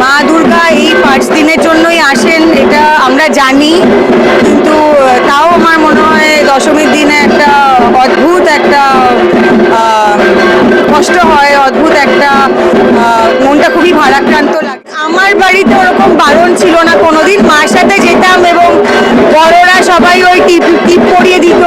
মা দুর্গা এই পাঁচ দিনের জন্যই আসেন, এটা আমরা জানি। কিন্তু তাও আমার মনে হয় দশমীর দিনে একটা অদ্ভুত একটা কষ্ট হয়, অদ্ভুত একটা মনটা খুবই ভারাক্রান্ত লাগে। আমার বাড়িতে ওরকম বারণ ছিল না। কোনোদিন মার সাথে যেতাম এবং বড়রা সবাই ওই টিপ টিপ পরিয়ে দিত।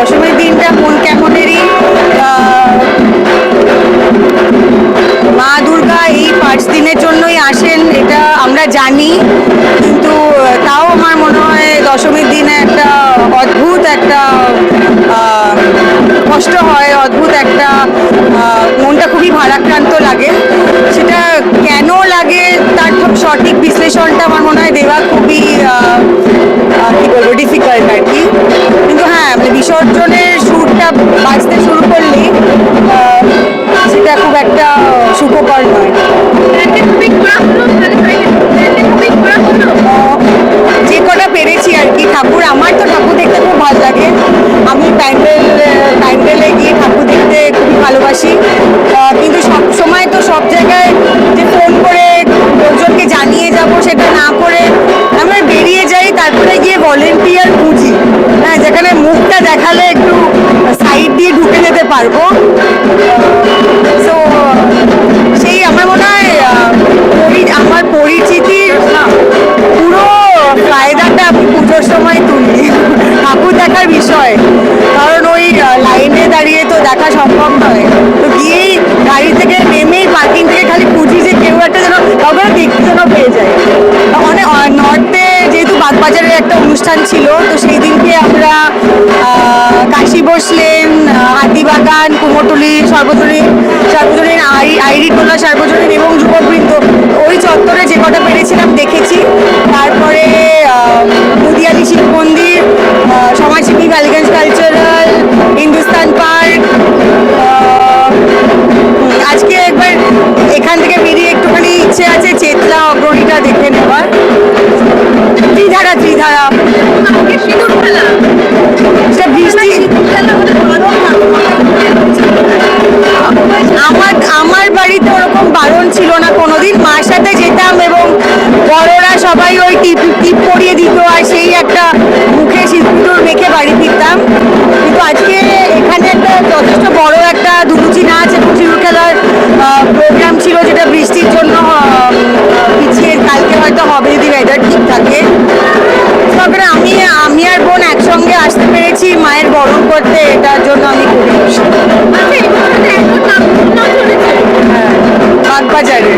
দশমীর দিনটা মন কেমনেরই মা দুর্গা এই পাঁচ দিনের জন্যই আসেন, এটা আমরা জানি। কিন্তু তাও আমার মনে হয় দশমীর দিনে একটা অদ্ভুত একটা কষ্ট হয়, অদ্ভুত একটা মনটা খুবই ভারাক্রান্ত বাজতে শুরু করলে সেটা খুব একটা সুখকর নয়। যে কটা পেরেছি আর কি, ঠাকুর, আমার তো ঠাকুর দেখতে খুব ভালো লাগে। আমি প্যান্ডেলে পারব। সো সেই আমার মনে হয় আমার পরিচিতির পুরো ফায়দাটা আমি পুজোর সময় তুলি। ঠাকুর দেখার বিষয়। কারণ ওই লাইনে দাঁড়িয়ে তো দেখা সম্ভব নয়। তো গিয়েই গাড়ি থেকে নেমেই পার্কিং থেকে খালি খুঁজি যে কেউ একটা যেন কাউকে দেখতে যেন পেয়ে যায়। অনেক নর্থে যেহেতু বাগবাজারের একটা অনুষ্ঠান ছিল। তো সেই দিনকে আমরা কাশি বসলেন হাতিবাগান কুমোটুলি সর্বজনীন সর্বজনীন আই আইরিটোলা সর্বজনীন এবং সবাই টিপ টিপ পরিয়ে দিত আর সেই একটা মুখে সিঁদুর মেখে বাড়ি ফিরতাম। কিন্তু আজকে এখানে একটা যথেষ্ট বড় একটা দুলুচি নাচ এবং সিঁদুর খেলার প্রোগ্রাম ছিল যেটা বৃষ্টির জন্য পিছিয়ে কালকে হয়তো হবে যদি ওয়েদার ঠিক থাকে। তবে আমি আমি আর বোন একসঙ্গে আসতে পেরেছি মায়ের বরণ করতে এটার জন্য আমি খুবই খুশি। হ্যাঁ বাগবাজারে।